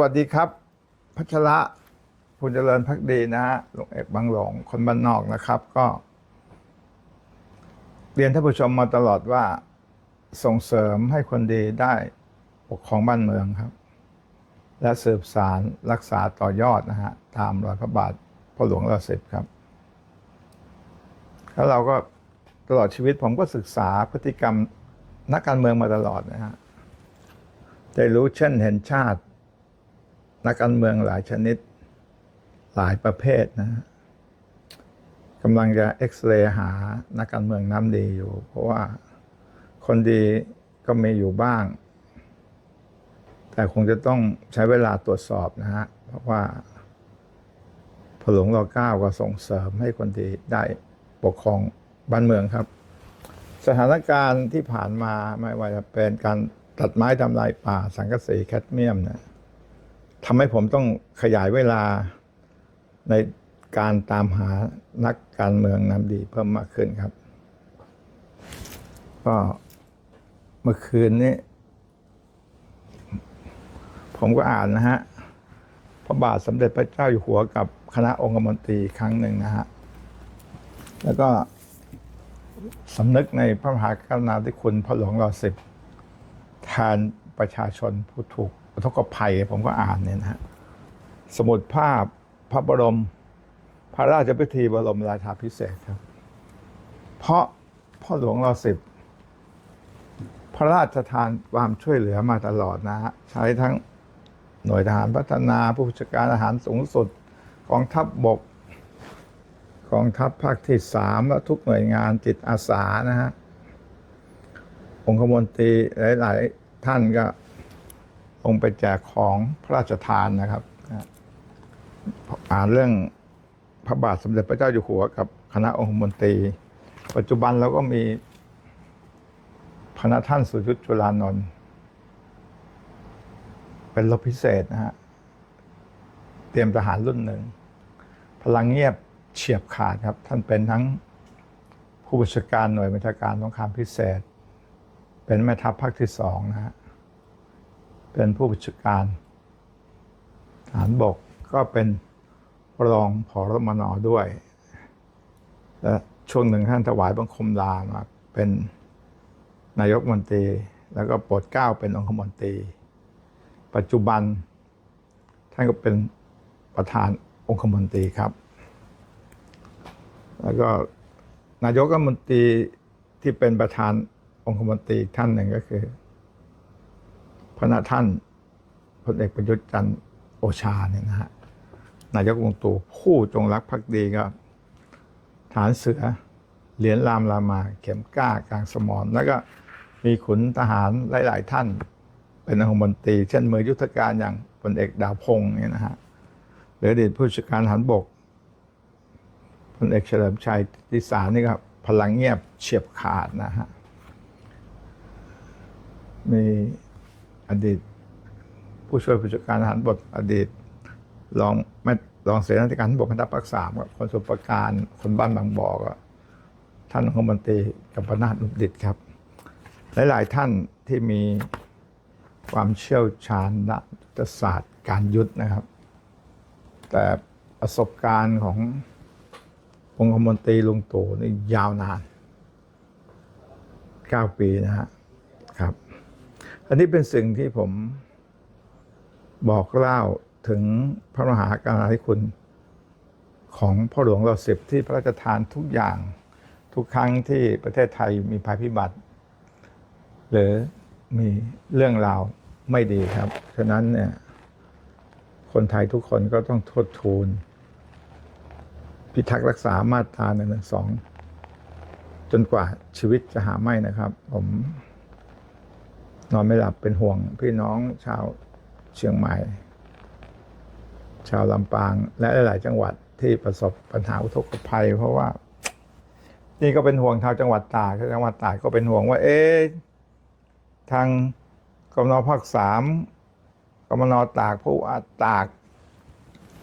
วัสดีครับ พัชระคุณเจริญพักดีนะฮะหลวงเอกบางหลงคนบ้านนอกนะครับ ก็เรียนท่านผู้ชมมาตลอดว่าส่งเสริมให้คนดีได้ปกครองบ้านเมืองครับ และสืบสารรักษาต่อยอดนะฮะตามรอยพระบาทพ่อหลวงเราสิบครับ แล้วเราก็ตลอดชีวิตผมก็ศึกษาพฤติกรรมนักการเมืองมาตลอดนะฮะได้รู้เช่นเห็นชาติ นักการเมืองหลายชนิดหลายประเภทนะกำลังจะเอ็กซเรย์หานักการเมืองน้ำดีอยู่ เพราะว่าคนดีก็มีอยู่บ้าง แต่คงจะต้องใช้เวลาตรวจสอบนะฮะ เพราะว่าพระหลวงรอเก้าก็ส่งเสริมให้คนดีได้ปกครองบ้านเมืองครับ สถานการณ์ที่ผ่านมาไม่ว่าจะเป็นการตัดไม้ทำลายป่าสังกะสีแคดเมียมเนี่ย ทำให้ผมต้องขยายเวลาในการตามหานักการเมืองน้ำดีเพิ่มมากขึ้นครับ ก็เมื่อคืนนี้ ผมก็อ่านนะฮะพระบาทสมเด็จพระเจ้าอยู่หัวกับคณะองคมนตรีครั้งหนึ่งนะฮะ แล้วก็สำนึกในพระมหากรุณาธิคุณพระหลวงรอสิบแทน ประชาชนผู้ถูกอุทกภัยผมก็อ่านเนี่ยนะฮะสมุดภาพพระบรม พระราชพิธีบรมราชาพิเศษครับ เพราะพ่อหลวงรอสิบพระราชทานความช่วยเหลือมาตลอดนะฮะใช้ทั้งหน่วยทหารพัฒนาผู้บัญชาการอาหารสูงสุดกองทัพบบกกองทัพภาคที่สามและทุกหน่วยงานจิตอาสานะฮะองคมนตรีหลาย ๆ ท่านก็ลงไปแจกของพระราชทานนะครับ อ่านเรื่องพระบาทสมเด็จพระเจ้าอยู่หัวกับคณะองคมนตรี ปัจจุบันเราก็มีพระท่านสุยุทธจุลานนท์เป็นรบพิเศษนะฮะ เตรียมทหารรุ่นหนึ่ง พลังเงียบเฉียบขาดครับ ท่านเป็นทั้งผู้บัญชาการหน่วยบัญชาการสงครามพิเศษ เป็นแม่ทัพภาคที่สองนะฮะ เป็นผู้บัญชาการทหารบกก็เป็นรองผอรมนด้วยและช่วงหนึ่งท่านถวายบังคมลามาเป็นนายกมนตรี แล้วก็โปรดเกล้าเป็นองคมนตรี ปัจจุบันท่านก็เป็นประธานองคมนตรีครับ แล้วก็นายกรัฐมนตรีที่เป็นประธานองคมนตรีท่านหนึ่งก็คือ พระท่านพลเอกประยุทธ์จันทร์โอชาเนี่ยนะฮะนายกวงตู่ผู้จงรักภักดีก็ฐานเสือเหรียญรามรามาเข็มกล้ากลางสมรแล้วก็มีขุนทหารหลาย ๆ ท่าน เป็นองคมนตรี เช่นมือยุทธการอย่างพลเอกดาวพงศ์เนี่ยนะฮะหรืออดีตผู้จัดการหารบกพลเอกเฉลิมชัยที่สานี่ก็พลังเงียบเฉียบขาดนะฮะมี อดีต ผู้ช่วยผู้จัดการทหารบกอดีตรองแม่รองเสนาธิการทหารบกพันธปักษามกับคนสุปการคนบ้านบางบ่อก็ท่านองคมนตรีกัปนาตนุดิตครับ หลาย ๆ ท่านที่มีความเชี่ยวชาญด้านยุทธศาสตร์การยุทธนะครับ แต่ประสบการณ์ขององคมนตรีลุงตู่นี่ยาวนาน 9 ปีนะฮะครับ อันนี้เป็นสิ่งที่ผมบอกเล่าถึงพระมหากรุณาธิคุณของพ่อหลวงเราสิบที่พระราชทานทุกอย่างทุกครั้งที่ประเทศไทยมีภัยพิบัติ หรือมีเรื่องราวไม่ดีครับ ฉะนั้นเนี่ยคนไทยทุกคนก็ต้องทดทูนพิทักษ์รักษามาตราหนึ่งหนึ่งสองจนกว่าชีวิตจะหาไม่นะครับ ผม นอนไม่หลับเป็นห่วง พี่น้องชาวเชียงใหม่ ชาวลำปาง และหลาย ๆ จังหวัดที่ประสบปัญหาอุทกภัย เพราะว่า นี่ก็เป็นห่วงชาวจังหวัดตากจังหวัดตากก็เป็นห่วงว่า เอ๊ะทางกมนภาคสามกมนตากผู้อาตาก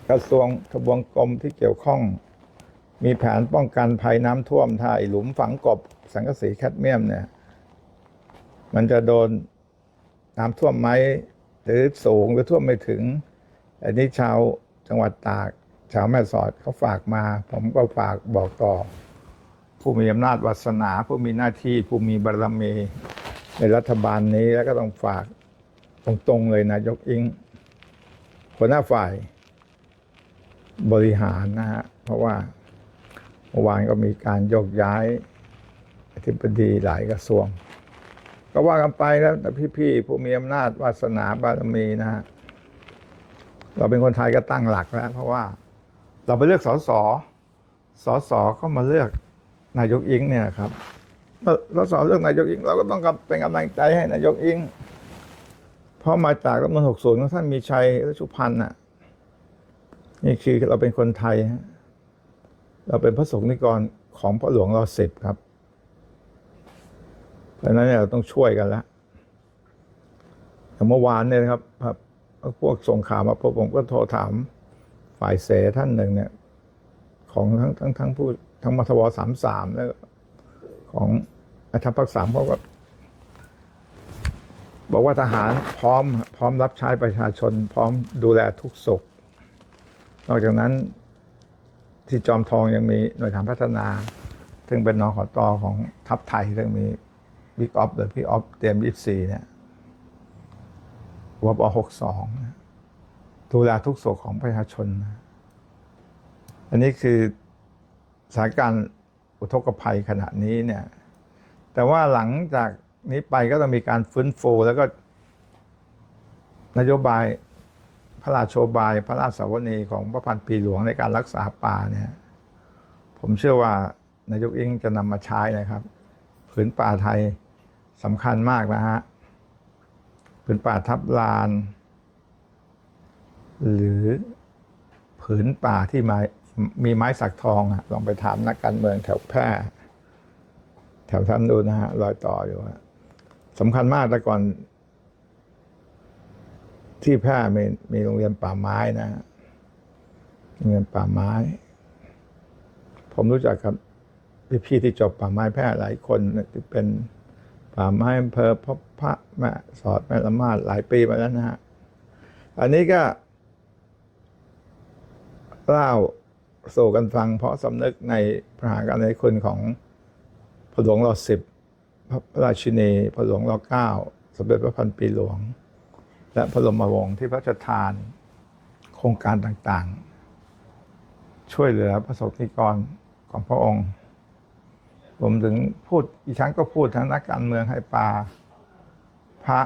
กระทรวงทบวงกรมที่เกี่ยวข้อง มีแผนป้องกันภัยน้ำท่วมถ้าไอ้หลุมฝังกบสังกะสีแคดเมียมเนี่ย มันจะโดน น้ำท่วมไหมหรือสูงหรือท่วมไม่ถึง อันนี้ชาวจังหวัดตาก ชาวแม่สอดเขาฝากมา ผมก็ฝากบอกต่อ ผู้มีอำนาจวาสนา ผู้มีหน้าที่ผู้มีบารมีในรัฐบาลนี้แล้วก็ต้องฝากตรงๆเลยนายกอิงหัวหน้าฝ่ายบริหารนะฮะเพราะว่าเมื่อวานก็มีการโยกย้ายอธิบดีหลายกระทรวง ก็ว่ากันไปแล้วแต่พี่ๆผู้มีอำนาจวาสนาบารมีนะฮะเราเป็นคนไทยก็ตั้งหลักแล้ว เพราะว่า เราไปเลือกสสสสก็มาเลือกนายกอิงเนี่ยครับเมื่อสสเลือกนายกอิง เราก็ต้องเป็นกำลังใจให้นายกอิงเพราะมาจากรัฐธรรมนูญ60ของท่านมีชัยรัชุพันธ์น่ะนี่คือเราเป็นคนไทยฮะเราเป็นพระสงฆ์นิกรของพระหลวงเราสิบครับ เพราะนั้นเราต้องช่วยกันแล้วอย่เมื่อวานเนี่ยครับครับพวกส่งข่าวมาพบผมก็โทรถามฝ่ายเสท่านหนึ่งเนี่ย ของทั้งทั้งทั้งผู้ทั้งมทวสามสามแล้วของอาทัพภาคสามเขาก็บอกว่าทหารพร้อมพร้อมรับใช้ประชาชน พร้อมดูแลทุกสุข นอกจากนั้นที่จอมทองยังมีหน่วยฐานพัฒนา ซึ่งเป็นนอขอตอของทัพไทยซึ่งมี บิ๊กออฟหรือพี่ออฟเตรียมยี่สี่เนี่ยวบอหกสองดูแลทุกโศกของประชาชน อันนี้คือสถานการณ์อุทกภัยขณะนี้เนี่ย แต่ว่าหลังจากนี้ไปก็ต้องมีการฟื้นฟูแล้วก็นโยบายพระราชโชบาย พระราชสวนีของพระพันปีหลวงในการรักษาป่าเนี่ย ผมเชื่อว่านายกอิงจะนำมาใช้นะครับ ผืนป่าไทยสำคัญมากนะฮะผืนป่าทับลาน หรือผืนป่าที่ม้มีไม้สักทองอะลองไปถามนักการเมืองแถวแพร่แถวท่านดูนะฮะรอยต่ออยู่อะสำคัญมากแต่ก่อน ที่แพร่มีมีโรงเรียนป่าไม้นะฮะโรงเรียนป่าไม้ ผมรู้จักกับ พี่ที่จบป่าไม้แพร่หลายคนที่เป็นป่าไม้อำเภอพบพระแม่สอดแม่ละมาดหลายปีมาแล้วนะฮะ อันนี้ก็เล่าสู่กันฟังเพราะสำนึกในพระหากรุณาธิคุณของพระหลวงรอสิบพระราชินีพระหลวงรอเก้าสมเด็จพระพันปีหลวง และพระบรมวงศ์ที่พระราชทาน โครงการต่างๆ ช่วยเหลือประสบนิกรของพระองค์ ผมถึงพูดอีกครั้งก็พูดทั้งนักการเมืองให้ปลาพระ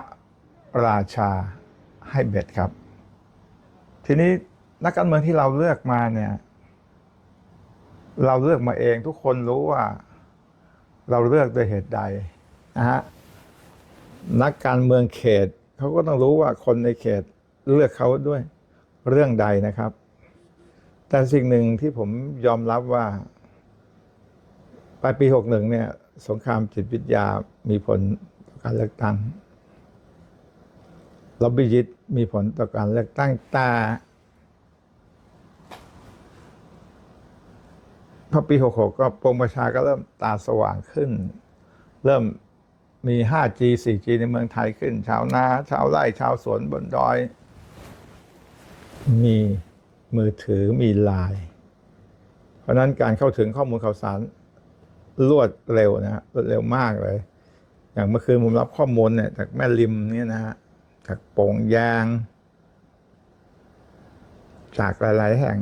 ราชาให้เบ็ดครับ ทีนี้นักการเมืองที่เราเลือกมาเนี่ย เราเลือกมาเองทุกคนรู้ว่า เราเลือกด้วยเหตุใดนะฮะนักการเมืองเขตเขาก็ต้องรู้ว่าคนในเขตเลือกเขาด้วยเรื่องใดนะครับ แต่สิ่งหนึ่งที่ผมยอมรับว่า ลายปีหกหนึ่งเนี่ย สงครามจิตวิทยามีผลต่อการเลือกตั้งล็อบบี้ยิตมีผลต่อการเลือกตั้งแต่พอปีหกหกก็ปวงประชาก็เริ่มตาสว่างขึ้น เริ่มมี 5G 4G ในเมืองไทยขึ้น ชาวนา ชาวไร่ ชาวสวนบนดอย มีมือถือมีไลน์ เพราะนั้นการเข้าถึงข้อมูลข่าวสาร รวดเร็วนะฮะรวดเร็วมากเลย อย่างเมื่อคืนผมรับข้อมูลเนี่ยจากแม่ริมเนี่ยนะฮะจากโป่งยาง จากหลาย ๆ แห่ง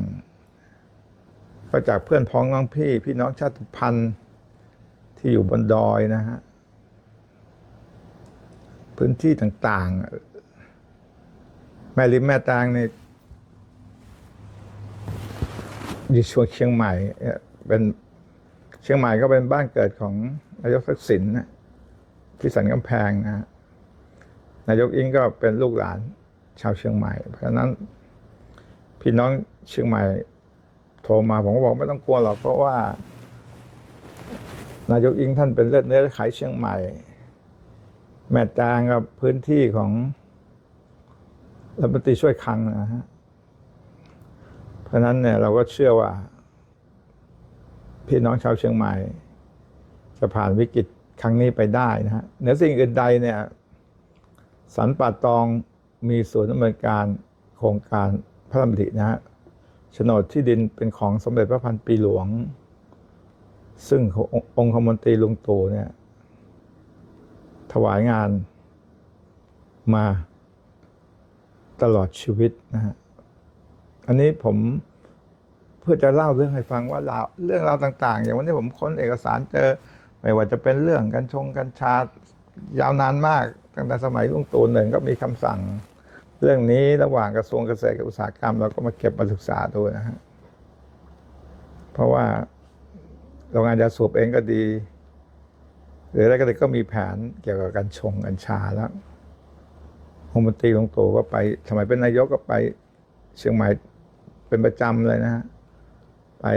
ก็จากเพื่อนพ้องน้องพี่ พี่น้องชาติพันธุ์ที่อยู่บนดอยนะฮะพื้นที่ต่างๆ แม่ริมแม่ตางเนี่ยอยู่ช่วงเชียงใหม่เนี่ยเป็น เชียงใหม่ก็เป็นบ้านเกิดของนายกทักษิณนะที่สันกำแพงนะฮะนายกอิงก็เป็นลูกหลานชาวเชียงใหม่ เพราะฉะนั้นพี่น้องเชียงใหม่โทรมาผมก็บอกไม่ต้องกลัวหรอกเพราะว่า นายกอิงท่านเป็นเลือดเนื้อไขเชียงใหม่ แม่จางกับพื้นที่ของรัฐมนตรีช่วยคังนะฮะเพราะนั้นเนี่ยเราก็เชื่อว่า พี่น้องชาวเชียงใหม่ จะผ่านวิกฤตครั้งนี้ไปได้นะฮะเหนือสิ่งอื่นใดเนี่ยสันป่าตองมีส่วนดำเนินการโครงการพระราชดำรินะฮะโฉนดที่ดินเป็นของสมเด็จพระพันปีหลวง ซึ่งองค์คมนตรีลุงตู่เนี่ย ถวายงานมาตลอดชีวิตนะฮะ อันนี้ผม เพื่อจะเล่าเรื่องให้ฟังว่าเราเรื่องราวต่าง ๆ อย่างวันนี้ผมค้นเอกสารเจอไม่ว่าจะเป็นเรื่องกัญชงกัญชายาวนานมากตั้งแต่สมัยลุงตู่หนึ่งก็มีคำสั่ง เรื่องนี้ระหว่างกระทรวงเกษตรกับอุตสาหกรรมเราก็มาเก็บมาศึกษาดูนะฮะเพราะว่าโรงงานยาสูบเองก็ดี หรืออะไรก็ดีก็มีแผนเกี่ยวกับกัญชงกัญชาแล้วองมนตรีลุงตู่ก็ไปสมัยเป็นนายกก็ไปเชียงใหม่เป็นประจำเลยนะฮะ ไป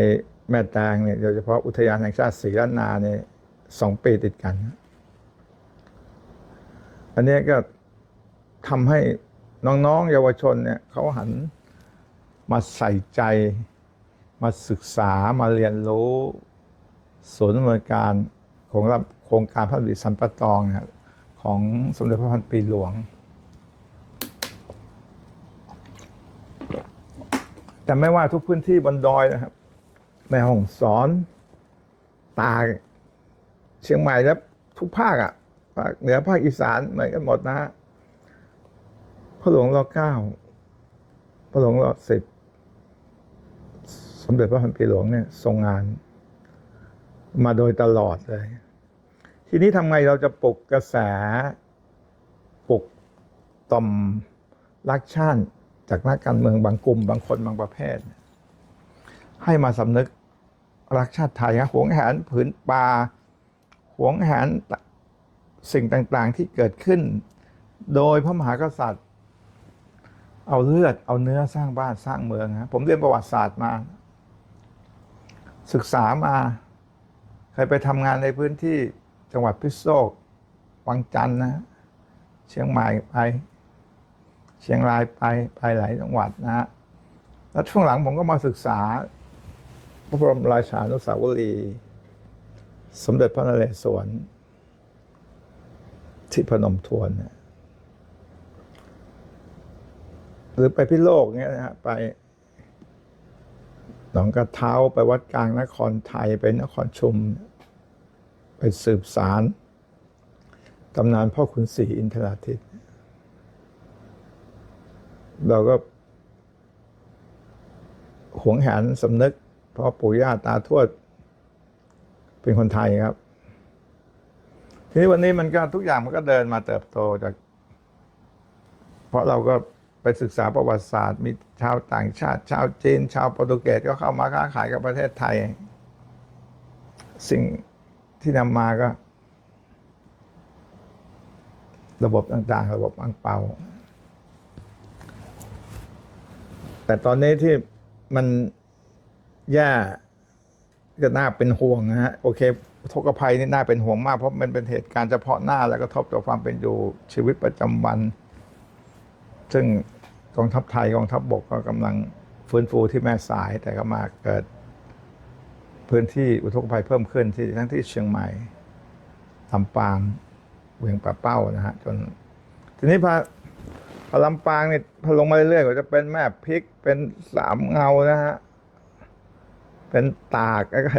แม่แตงเนี่ยโดยเฉพาะอุทยานแห่งชาติศรีล้านนาเนี่ยสองปีติดกัน อันนี้ก็ทำให้น้องๆ เยาวชนเนี่ยเขาหันมาใส่ใจ มาศึกษามาเรียนรู้ศูนย์ดำเนิการของรับโครงการพระบิดสันปะตองเนี่ยของสมเด็จพระพันปีหลวง แต่ไม่ว่าทุกพื้นที่บนดอยนะครับ แม่ฮ่องสอน ตากเชียงใหม่และทุกภาคอะภาคเหนือภาคอีสานเหมือนกันหมดนะฮะพระหลวงรอเก้าพระหลวงรอสิบสมเด็จพระพันปีหลวงเนี่ยทรงงาน มาโดยตลอดเลย ทีนี้ทำไงเราจะปลุกกระแสปลุกต่อมรักชาติจากนักการเมืองบางกลุ่ม บางคนบางประเภท ให้มาสำนึกรักชาติไทยฮะหวงแหนผืนป่าหวงแหนสิ่งต่างๆที่เกิดขึ้น โดยพระมหากษัตริย์ เอาเลือดเอาเนื้อสร้างบ้านสร้างเมืองฮะผมเรียนประวัติศาสตร์มา ศึกษามา เคยไปทำงานในพื้นที่จังหวัดพิษณุโลกวังจันทร์นะ เชียงใหม่ไป เชียงรายไปไปหลายจังหวัดนะฮะแล้วช่วงหลังผมก็มาศึกษา พระบรมราชานุสาวรีย์สมเด็จพระนเรศวรที่พนมทวนหรือไปพิโลกเงี้ยนะฮะไปหนองกระเท้าไปวัดกลางนครไทยไปนครชุม ไปสืบสารตำนานพ่อขุนศรีอินทราทิตเราก็หวงแหนสำนึก เพราะปู่ย่าตาทวด เป็นคนไทยครับ ทีนี้วันนี้มันก็ทุกอย่างมันก็เดินมาเติบโตจาก เพราะเราก็ไปศึกษาประวัติศาสตร์ มีชาวต่างชาติ ชาวจีน ชาวโปรตุเกสก็เข้ามาค้าขายกับประเทศไทย สิ่งที่นำมาก็ ระบบต่างๆ ระบบอังเปา แต่ตอนนี้ที่มัน แย่ก็น่าเป็นห่วงนะฮะโอเคทกภัยนี่น่าเป็นห่วงมากเพราะมันเป็นเหตุการณ์เฉพาะหน้าและกระทบต่อความเป็นอยู่ชีวิตประจำวัน ซึ่งกองทัพไทยกองทัพบบกก็กำลังฟื้นฟูที่แม่สายแต่ก็มาเกิด พื้นที่อุทกภัยเพิ่มขึ้นที่ทั้งที่เชียงใหม่ลำปางเวียงป่าเป้านะฮะจนทีนี้พอพอลำปางเนี่ยพอลงมาเรื่อยๆก็จะเป็นแม่พริกเป็นสามเงานะฮะ เป็นตากแล้วก็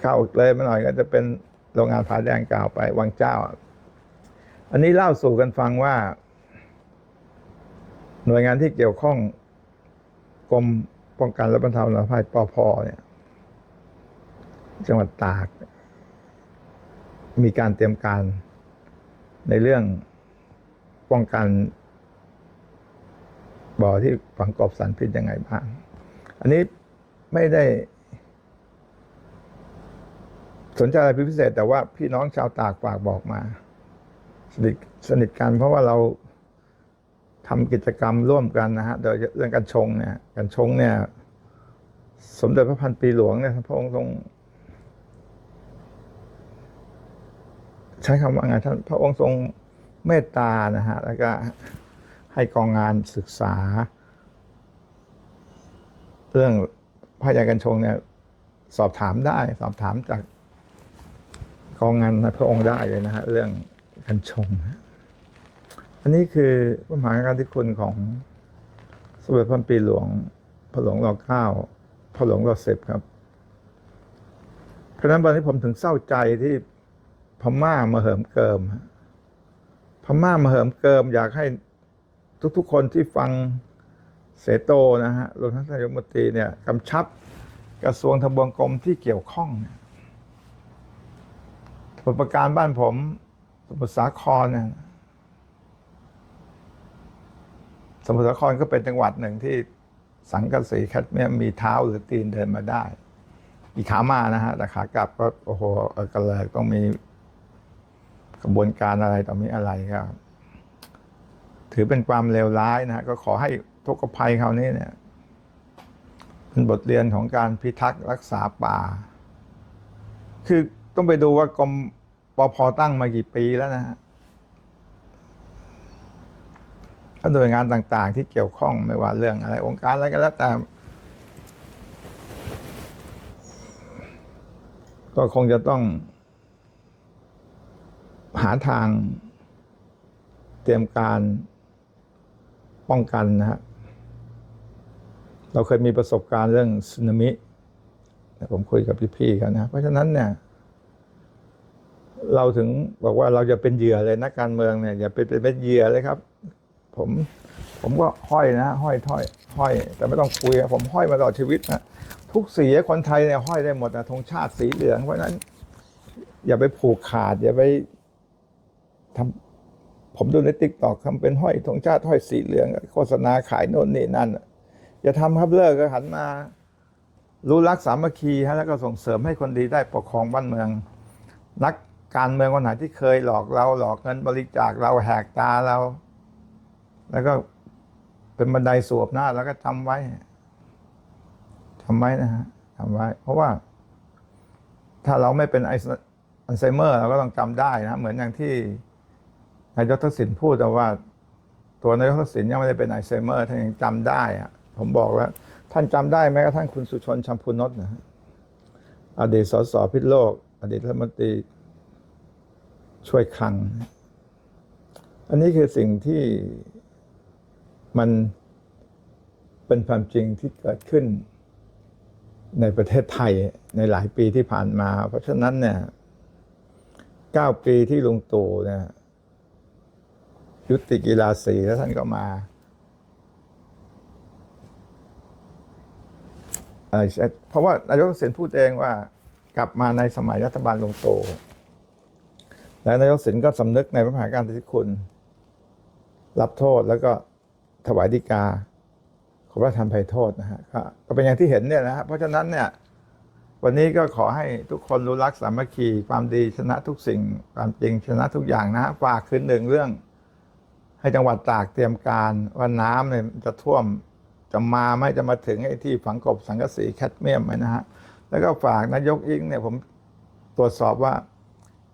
เข้าเลยมาหน่อยก็จะเป็นโรงงานผาแดงกล่าวไปวังเจ้า อันนี้เล่าสู่กันฟังว่า หน่วยงานที่เกี่ยวข้องกรมป้องกันและบรรเทาสาธารณภัยปอพเนี่ย จังหวัดตาก มีการเตรียมการในเรื่องป้องกันบ่อที่ฝังกบสารพิษยังไงบ้าง อันนี้ไม่ได้ สนใจอะไรพิเศษ แต่ว่าพี่น้องชาวตากฝากบอกมา สนิทสนิทกันเพราะว่าเราทำกิจกรรมร่วมกันนะฮะโดยเรื่องการชงเนี่ยการชงเนี่ย สมเด็จพระพันปีหลวงเนี่ยพระองค์ทรงใช้คำว่าไงท่านพระองค์ทรงเมตตานะฮะ แล้วก็ให้กองงานศึกษา เรื่องพระยากันชงเนี่ย สอบถามได้ สอบถามจากกองงานพระองค์ได้เลยนะฮะเรื่องกันชง อันนี้คือพระมหาการุณาธิคุณของสมเด็จพระปีหลวงพระหลวงรอเก้าพระหลวงรอสิบครับ เพราะนั้นวันนี้ผมถึงเศร้าใจที่พม่ามาเหิมเกิมพม่ามาเหิมเกิม อยากให้ทุกๆคนที่ฟัง เสโตนะฮะรวมทั้งนายกมนตรีเนี่ยกำชับกระทรวงทบวงกรมที่เกี่ยวข้องเนี่ยผลประการบ้านผมสมุทรสาครเนี่ยสมุทรสาครก็เป็นจังหวัดหนึ่งที่สังกสีแคดเมียมมีเท้าหรือตีนเดินมาได้อีขามานะฮะแต่ขากลับก็โอ้โหกระเลิกต้องมีกระบวนการอะไรต่อมีอะไรครับ ถือเป็นความเลวร้ายนะฮะก็ขอให้ ทุกภัยคราวนี้เนี่ยเป็นบทเรียนของการพิทักษ์รักษาป่า คือต้องไปดูว่ากรมปพตั้งมากี่ปีแล้วนะฮะถ้าหน่วยงานต่าง ๆ ที่เกี่ยวข้องไม่ว่าเรื่องอะไร องค์การอะไรก็แล้วแต่ก็คงจะต้อง หาทางเตรียมการป้องกันนะฮะ เราเคยมีประสบการณ์เรื่องสึนามิผมคุยกับพี่ๆกันนะ เพราะฉะนั้นเนี่ย เราถึงบอกว่าเราจะเป็นเหยื่อเลยนักการเมืองเนี่ยอย่าเป็นเป็นเหยื่อเลยครับ ผมผมก็ห้อยนะห้อยถ้อยห้อย แต่ไม่ต้องคุยผมห้อยมาตลอดชีวิตนะทุกสีคนไทยเนี่ยห้อยได้หมดนะธงชาติสีเหลือง เพราะฉะนั้น อย่าไปผูกขาด อย่าไปทำผมดูในติ๊กตอกทำเป็นห้อยธงชาติห้อยสีเหลือง โฆษณาขายโน่นนี่นั่น อย่าทำครับเลิกก็หันมา รู้รักสามัคคีฮะแล้วก็ส่งเสริมให้คนดีได้ปกครองบ้านเมือง นักการเมืองคนไหนที่เคยหลอกเราหลอกเงินบริจาคเราแหกตาเรา แล้วก็เป็นบันไดสวบหน้าแล้วก็ทำไว้ทำไว้นะฮะทำไว้ เพราะว่า ถ้าเราไม่เป็นไอซ์อัลไซเมอร์เราก็ต้องจำได้นะ เหมือนอย่างที่นายกทักษิณพูดแต่ว่า ตัวนายกทักษิณยังไม่ได้เป็นไอซ์ไซเมอร์ท่านยังจำได้อะ ผมบอกแล้ว ท่านจำได้แม้กระทั่งคุณสุชนชัมพูนนท์นะฮะอดีตสสพิษโลก อดีตรัฐมนตรีช่วยคลัง อันนี้คือสิ่งที่มันเป็นความจริงที่เกิดขึ้นในประเทศไทยในหลายปีที่ผ่านมา เพราะฉะนั้นเนี่ยเก้าปีที่ลุงตู่เนี่ยยุติกีฬาสีแล้วท่านก็มา เอ่อเพราะว่านายกทักษิณพูดเองว่ากลับมาในสมัยรัฐบาลลุงตู่และนายกทักษิณก็สำนึกในพระมหากรุณาธิคุณ รับโทษแล้วก็ถวายดีกาขอพระธรรมไพโทษนะฮะก็เป็นอย่างที่เห็นเนี่ยนะฮะเพราะฉะนั้นเนี่ยวันนี้ก็ขอให้ทุกคนรู้รักสามัคคีความดีชนะทุกสิ่งความจริงชนะทุกอย่างนะฮะฝากคืนหนึ่งเรื่อง ให้จังหวัดตากเตรียมการว่าน้ำเนี่ยจะท่วม จะมาไหม่จะมาถึงไอ้ที่ฝังกบสังกะสีแคดเมียมไหมนะฮะแล้วก็ฝากนายกอิงเนี่ยผมตรวจสอบว่า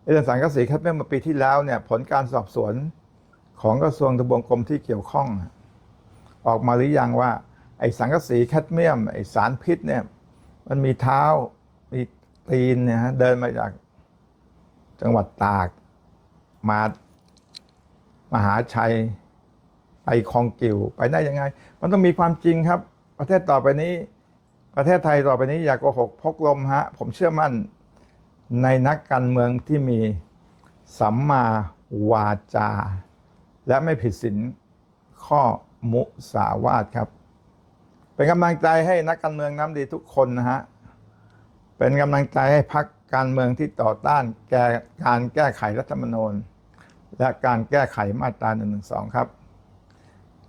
ไอ้เรื่องสังกะสีแคดเมียมเมื่อปีที่แล้วเนี่ยผลการสอบสวนของกระทรวงทบวงกรมที่เกี่ยวข้อง ออกมาหรือยังว่า ไอ้สังกะสีแคดเมียมไอ้สารพิษเนี่ยมันมีเท้ามีตีนเนี่ยฮะเดินมาจากจังหวัดตากมามหาชัย ไปคลองกิวไปได้ยังไง มันต้องมีความจริงครับ ประเทศต่อไปนี้ ประเทศไทยต่อไปนี้อย่าโกหกพกลมฮะ ผมเชื่อมั่นในนักการเมืองที่มีสัมมาวาจา และไม่ผิดศีลข้อมุสาวาทครับ เป็นกำลังใจให้นักการเมืองน้ำดีทุกคนนะฮะ เป็นกำลังใจให้พักการเมืองที่ต่อต้านแกการแก้ไขรัฐธรรมนูญ และการแก้ไขมาตรา1นึครับ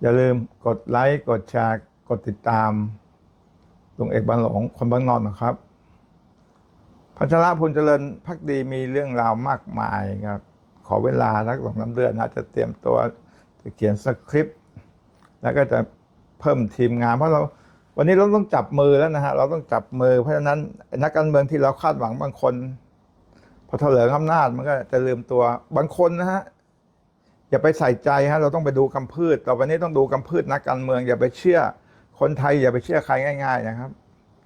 อย่าลืมกดไลค์ กดแชร์ กดติดตามลุงเอกบันหลงคนบานนอนนะครับ พัชระพุนเจริญพักดีมีเรื่องราวมากมายครับ ขอเวลาสักสองสาเดือนนะจะเตรียมตัวจะเขียนสคริปต์แล้วก็จะเพิ่มทีมงานเพราะเราวันนี้เราต้องจับมือแล้วนะฮะเราต้องจับมือเพราะฉะนั้นนักการเมืองที่เราคาดหวังบางคนพอเถลิงอำนาจมันก็จะลืมตัวบางคนนะฮะ อย่าไปใส่ใจฮะเราต้องไปดูกำพืชต่อไปนี้ต้องดูกำพืชนักการเมือง อย่าไปเชื่อคนไทย อย่าไปเชื่อใครง่าย ๆ นะครับ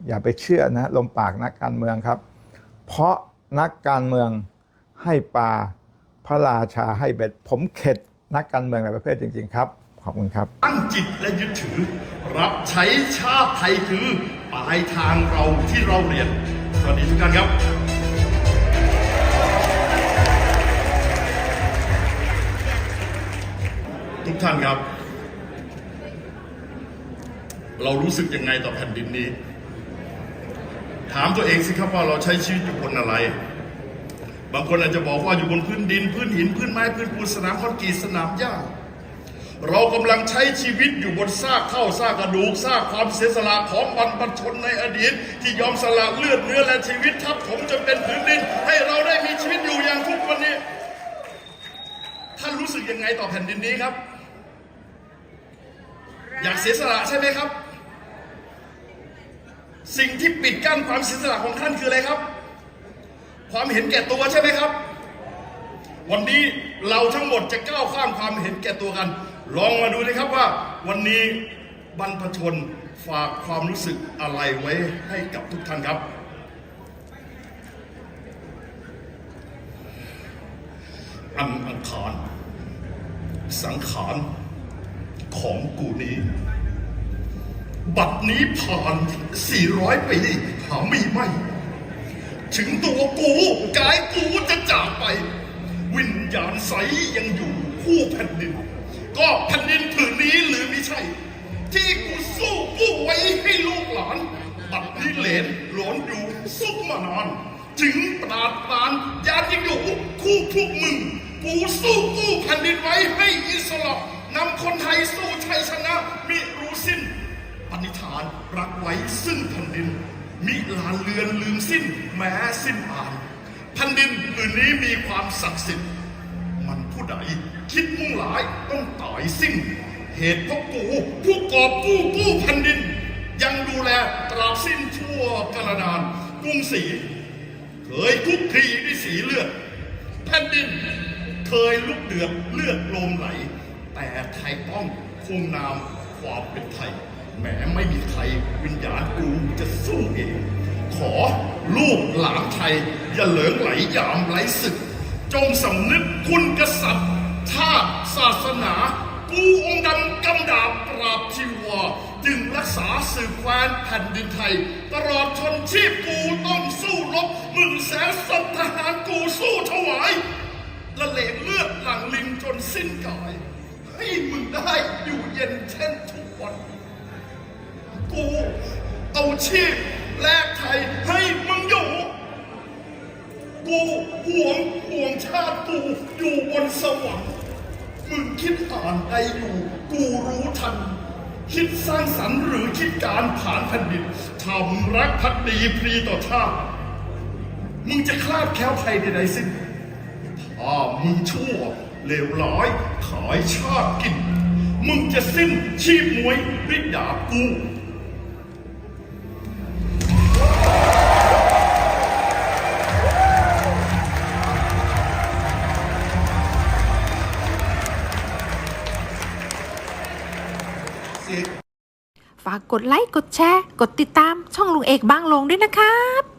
อย่าไปเชื่อนะลมปากนักการเมืองครับ เพราะนักการเมืองให้ปลาพระราชาให้เบ็ดผมเข็ดนักการเมืองหลายประเภทจริง ๆ ครับ ขอบคุณครับ ตั้งจิตและยึดถือ รับใช้ชาติไทยคือปลายทางเราที่เราเรียน สวัสดีทุกท่านครับ ทุกท่านครับ เรารู้สึกยังไงต่อแผ่นดินนี้ ถามตัวเองสิครับว่าเราใช้ชีวิตอยู่บนอะไร บางคนอาจจะบอกว่าอยู่บนพื้นดิน พื้นหิน พื้นไม้ พื้นปูนสนามคอนกรีตสนามหญ้า เรากำลังใช้ชีวิตอยู่บนซากเท่าซากกระดูกซากความเสียสละของบรรพชนในอดีต ที่ยอมสละเลือดเนื้อและชีวิตทับถมจนเป็นผืนดิน ให้เราได้มีชีวิตอยู่อย่างทุกวันนี้ท่านรู้สึกยังไงต่อแผ่นดินนี้ครับ อยากเสียสละใช่ไหมครับ สิ่งที่ปิดกั้นความเสียสละของท่านคืออะไรครับ ความเห็นแก่ตัวใช่ไหมครับ วันนี้เราทั้งหมดจะก้าวข้ามความเห็นแก่ตัวกัน ลองมาดูนะครับว่า วันนี้บรรพชนฝากความรู้สึกอะไรไว้ให้กับทุกท่านครับ อันอังคารสังขาร ของกูนี้ บัดนี้ผ่าน 400 ปีหาไม่ไหมถึงตัวกูกายกูจะจากไป วิญญาณใสยังอยู่คู่แผ่นดิน ก็แผ่นดินผืนนี้หรือไม่ใช่ ที่กูสู้กู้ไว้ให้ลูกหลานบัดนี้เหลนหลอนอยู่สุกมานานถึงปราดปรานยานยังอยู่คู่พวกมึง กูสู้กู้แผ่นดินไว้ให้อิสระ นำคนไทยสู้ชัยชนะ มิรู้สิ้น ปณิธานรักไว้ซึ่งแผ่นดิน มิลานเลือนลืมสิ้น แม้สิ้นอ่านแผ่นดินผืนนี้มีความศักดิ์สิทธิ์ มันผู้ใดคิดมุ่งหลายต้องตายสิ้น เหตุเพราะกู ผู้กอบกู้กู้แผ่นดิน ยังดูแลตราบสิ้นชั่วกระดานกรุงศรีเคยคุกคีด้วยสีเลือดแผ่นดินเคยลุกเดือดเลือดโลมไหล แต่ไทยต้องคงนามความเป็นไทย แม้ไม่มีใครวิญญาณกูจะสู้เอง ขอลูกหลานไทย อย่าเหลิงไหลยามไหลศึก จงสำนึกคุณกษัตริย์ชาติศาสนา กูองค์ดำกำดาบปราบชีวาจึงรักษาสืบแควนแผ่นดินไทย ตลอดชนชีพกูต้องสู้รบหมื่นแสนศพทหารกูสู้ถวายละเลงเลือดหลังลิงจนสิ้นกาย ให้มึงได้อยู่เย็นเช่นทุกวัน กูเอาชีพแลกไทยให้มึงอยู่ กูห่วงห่วงชาติกูอยู่บนสวรรค์ มึงคิดอ่านใดอยู่ กูรู้ทัน คิดสร้างสรรค์หรือคิดการผ่านแผ่นดินทำรักพักดีพรีต่อชาติ มึงจะคลาดแคล้วภัยใดๆสิ้นถ้ามึงชั่ว เลวร้ายขายชาติกิน มึงจะสิ้นชีพมวยด้วยดาบกูฝากกดไลค์ กดแชร์ กดติดตามช่องลุงเอกบางลงด้วยนะครับ